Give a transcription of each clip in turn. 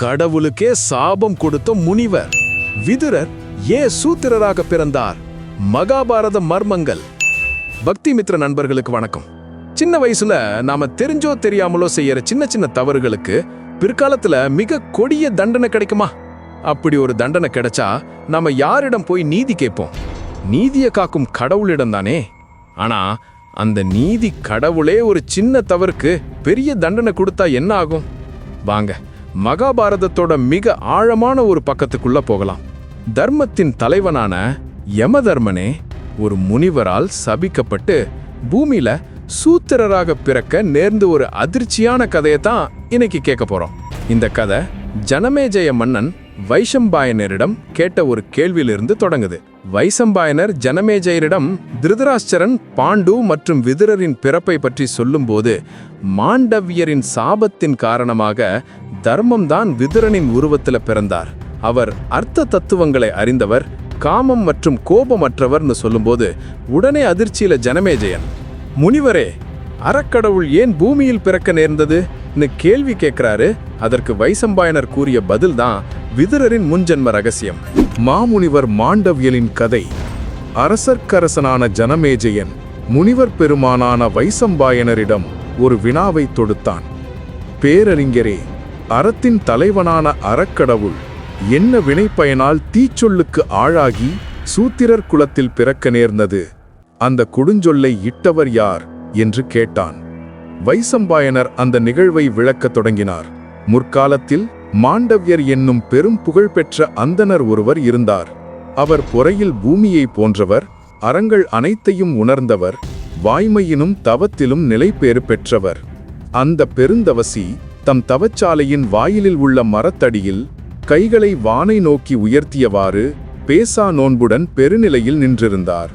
கடவுளுக்கே சாபம் கொடுத்த முனிவர். விதுரர் ஏன் சூத்திரராக பிறந்தார். மகாபாரத மர்மங்கள். பக்தி மித்ர நண்பர்களுக்கு வணக்கம். சின்ன வயசுல நாம தெரிஞ்சோ தெரியாமலோ செய்யற சின்ன சின்ன தவறுகளுக்கு பிற்காலத்துல மிக கொடிய தண்டனை கிடைக்குமா? அப்படி ஒரு தண்டனை கிடைச்சா நாம யாரிடம் போய் நீதி கேட்போம்? நீதியை காக்கும் கடவுளிடம் தானே? ஆனா அந்த நீதி கடவுளே ஒரு சின்ன தவறுக்கு பெரிய தண்டனை கொடுத்தா என்ன ஆகும்? வாங்க மகாபாரதத்தோட மிக ஆழமான ஒரு பக்கத்துக்குள்ள போகலாம். தர்மத்தின் தலைவனான யமதர்மனே ஒரு முனிவரால் சபிக்கப்பட்டு பூமியில சூத்திரராக பிறக்க நேர்ந்து ஒரு அதிர்ச்சியான கதையை தான் இன்னைக்கு கேட்க போறோம். இந்த கதை ஜனமேஜய மன்னன் வைஷம்பாயனரிடம் கேட்ட ஒரு கேள்வியிலிருந்து தொடங்குது. வைசம்பாயனர் ஜனமேஜயரிடம் திருதராஷ்டரன் பாண்டு மற்றும் விதுரரின் பிறப்பை பற்றி சொல்லும்போது மாண்டவியரின் சாபத்தின் காரணமாக தர்மம்தான் விதுரனின் உருவத்தில் பிறந்தார். அவர் அர்த்த தத்துவங்களை அறிந்தவர் காமம் மற்றும் கோபமற்றவர்னு சொல்லும்போது உடனே அதிர்ச்சியில ஜனமேஜயன் முனிவரே அறக்கடவுள் ஏன் பூமியில் பிறக்க நேர்ந்ததுன்னு கேள்வி கேட்கிறாரு. அதற்கு வைசம்பாயனர் கூறிய பதில் தான் விதுரரின் முன்ஜென்ம ரகசியம். மாமுனிவர் மாண்டவியலின் கதை. அரசர்க்கரசனான ஜனமேஜயன் முனிவர் பெருமானான வைசம்பாயனரிடம் ஒரு வினாவை தொடுத்தான். பேரறிஞரே அறத்தின் தலைவனான அறக்கடவுள் என்ன வினைப்பயனால் தீச்சொல்லுக்கு ஆளாகி சூத்திரர் குலத்தில் பிறக்க நேர்ந்தது? அந்த கொடுஞ்சொல்லை இட்டவர் யார்? என்று கேட்டான். வைசம்பாயனர் அந்த நிகழ்வை விளக்கத் தொடங்கினார். முற்காலத்தில் மாண்டவ்யர் என்னும் பெரும் புகழ்பெற்ற அந்தணர் ஒருவர் இருந்தார். அவர் பொறையில் பூமியை போன்றவர் அறங்கள் அனைத்தையும் உணர்ந்தவர் வாய்மையினும் தவத்திலும் நிலைபேறு பெற்றவர். அந்த பெருந்தவசி தம் தவச்சாலையின் வாயிலில் உள்ள மரத்தடியில் கைகளை வானை நோக்கி உயர்த்தியவாறு பேசா நோன்புடன் பெருநிலையில் நின்றிருந்தார்.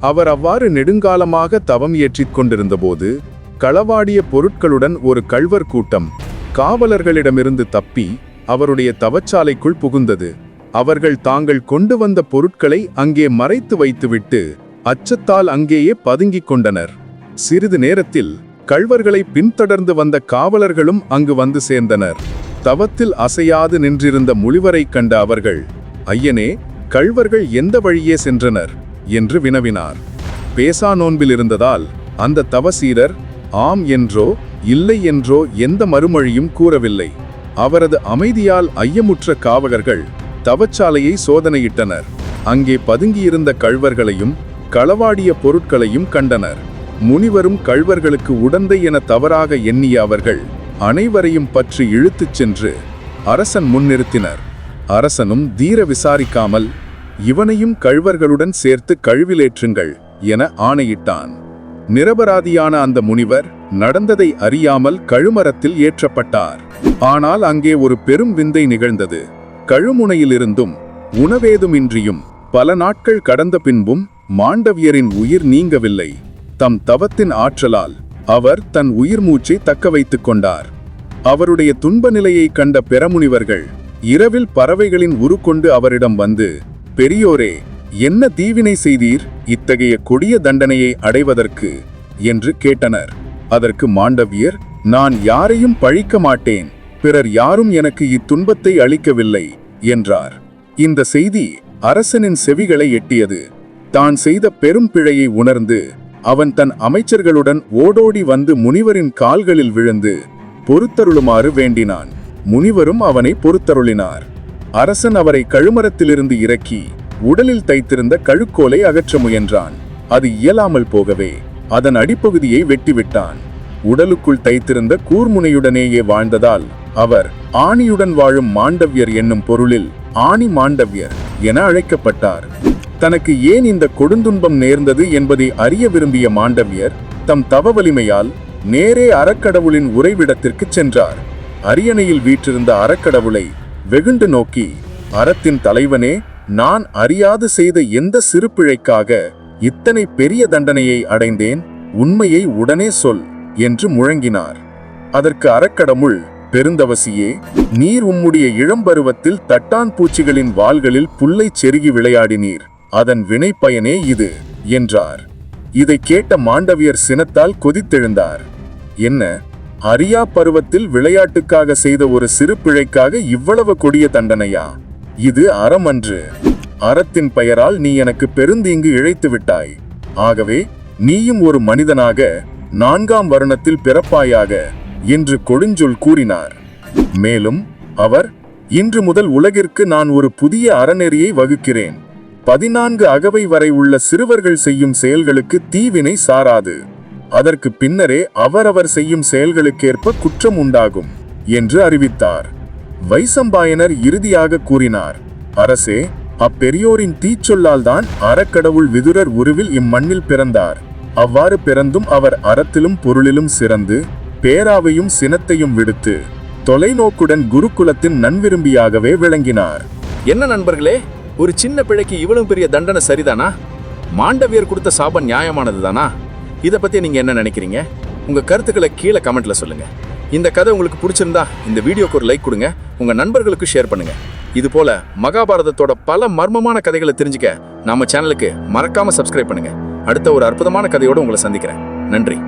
அவர் அவ்வாறு நெடுங்காலமாக தவம் ஏற்றிக் கொண்டிருந்தபோது களவாடிய பொருட்களுடன் ஒரு கள்வர் கூட்டம் காவலர்களிடமிருந்து தப்பி அவருடைய தவச்சாலைக்குள் புகுந்தது. அவர்கள் தாங்கள் கொண்டு வந்த பொருட்களை அங்கே மறைத்து வைத்துவிட்டு அச்சத்தால் அங்கேயே பதுங்கிக் கொண்டனர். சிறிது நேரத்தில் கள்வர்களை பின்தொடர்ந்து வந்த காவலர்களும் அங்கு வந்து சேர்ந்தனர். தவத்தில் அசையாது நின்றிருந்த முழிவரை கண்ட அவர்கள் ஐயனே கள்வர்கள் எந்த வழியே சென்றனர்? என்று வினவினார். பேசா நோன்பில் இருந்ததால் அந்த தவசீரர் ஆம் என்றோ இல்லை என்றோ எந்த மறுமொழியும் கூறவில்லை. அவரது அமைதியால் ஐயமுற்ற காவகர்கள் தவச்சாலையை சோதனையிட்டனர். அங்கே பதுங்கியிருந்த கழ்வர்களையும் களவாடிய பொருட்களையும் கண்டனர். முனிவரும் கழ்வர்களுக்கு உடந்தை என தவறாக எண்ணிய அவர்கள் அனைவரையும் பற்றி இழுத்துச் சென்று அரசன் முன்னிறுத்தினர். அரசனும் தீர விசாரிக்காமல் இவனையும் கழ்வர்களுடன் சேர்த்து கழுவிலேற்றுங்கள் என ஆணையிட்டான். நிரபராதியான அந்த முனிவர் நடந்ததை அறியாமல் கழுமரத்தில் ஏற்றப்பட்டார். ஆனால் அங்கே ஒரு பெரும் விந்தை நிகழ்ந்தது. கழுமுனையிலிருந்தும் உணவேதுமின்றியும் பல நாட்கள் கடந்த பின்பும் மாண்டவியரின் உயிர் நீங்கவில்லை. தம் தவத்தின் ஆற்றலால் அவர் தன் உயிர் மூச்சை தக்க வைத்துக் கொண்டார். அவருடைய துன்ப நிலையை கண்ட பெறமுனிவர்கள் இரவில் பறவைகளின் உருக்கொண்டு அவரிடம் வந்து பெரியோரே என்ன தீவினை செய்தீர்? இத்தகைய கொடிய தண்டனையை அடைவதற்கு? என்று கேட்டனர். அதற்கு மாண்டவியர் நான் யாரையும் பழிக்க மாட்டேன். பிறர் யாரும் எனக்கு இத்துன்பத்தை அளிக்கவில்லை என்றார். இந்த செய்தி அரசனின் செவிகளை எட்டியது. தான் செய்த பெரும் பிழையை உணர்ந்து அவன் தன் அமைச்சர்களுடன் ஓடோடி வந்து முனிவரின் கால்களில் விழுந்து பொறுத்தருளுமாறு வேண்டினான். முனிவரும் அவனை பொறுத்தருளினார். அரசன் அவரை கழுமரத்திலிருந்து இறக்கி உடலில் தைத்திருந்த கழுக்கோலை அகற்ற முயன்றான். அது இயலாமல் போகவே அதன் அடிப்பகுதியை வெட்டிவிட்டான். உடலுக்குள் தைத்திருந்த கூர்முனையுடனேயே வாழ்ந்ததால் அவர் ஆணியுடன் வாழும் மாண்டவ்யர் என்னும் பொருளில் ஆணி மாண்டவ்யர் என அழைக்கப்பட்டார். தனக்கு ஏன் இந்த கொடுந்துன்பம் நேர்ந்தது என்பதை அறிய விரும்பிய மாண்டவியர் தம் தவ வலிமையால் நேரே அறக்கடவுளின் உறைவிடத்திற்கு சென்றார். அரியணையில் வீற்றிருந்த அறக்கடவுளை வெகுண்டு நோக்கி அறத்தின் தலைவனே நான் அறியாது செய்த எந்த சிறு பிழைக்காக இத்தனை பெரிய தண்டனையை அடைந்தேன் உண்மையை உடனே சொல் என்று முழங்கினார். அதற்கு அறக்கடமுள் பெருந்தவசியே நீர் உம்முடைய இளம்பருவத்தில் தட்டான் பூச்சிகளின் வாள்களில் புல்லை செருகி விளையாடினீர். அதன் வினை பயனே இது என்றார். இதை கேட்ட மாண்டவியர் சினத்தால் கொதித்தெழுந்தார். என்ன அரியா பருவத்தில் விளையாட்டுக்காக செய்த ஒரு சிறு பிழைக்காக இவ்வளவு கொடிய தண்டனையா? இது அறமன்று. அறத்தின் பெயரால் நீ எனக்கு பெருந்தீங்கு இழைத்து விட்டாய். ஆகவே நீயும் ஒரு மனிதனாக நான்காம் வருணத்தில் பிறப்பாயாக என்று கொடுஞ்சொல் கூறினார். மேலும் அவர் இன்று முதல் உலகிற்கு நான் ஒரு புதிய அறநெறியை வகுக்கிறேன். பதினான்கு அகவை வரை உள்ள சிறுவர்கள் செய்யும் செயல்களுக்கு தீவினை சாராது. அதற்கு பின்னரே அவரவர் செய்யும் செயல்களுக்கேற்ப குற்றம் உண்டாகும் என்று அறிவித்தார். வைசம்பாயனர் இறுதியாக கூறினார் அரசே அப்பெரியோரின் தீச்சொல்லால் தான் அறக்கடவுள் விதுரர் உருவில் இம்மண்ணில் பிறந்தார். அவ்வாறு பிறந்தும் அவர் அறத்திலும் பொருளிலும் சிறந்து பேராவையும் சினத்தையும் விடுத்து தொலைநோக்குடன் குருகுலத்தின் நன்விரும்பியாகவே விளங்கினார். என்ன நண்பர்களே ஒரு சின்ன பிழைக்கு இவ்வளவு பெரிய தண்டனை சரிதானா? மாண்டவியர் கொடுத்த சாபம் நியாயமானது தானா இதை பத்தி நீங்க என்ன நினைக்கிறீங்க? உங்க கருத்துக்களை கீழே கமெண்ட்ல சொல்லுங்க. இந்த கதை உங்களுக்கு பிடிச்சிருந்தா இந்த வீடியோக்கு ஒரு லைக் கொடுங்க. உங்க நண்பர்களுக்கு ஷேர் பண்ணுங்க. இது போல மகாபாரதத்தோட பல மர்மமான கதைகளை தெரிஞ்சுக்க நம்ம சேனலுக்கு மறக்காம சப்ஸ்கிரைப் பண்ணுங்க. அடுத்த ஒரு அற்புதமான கதையோட உங்களை சந்திக்கிறேன். நன்றி.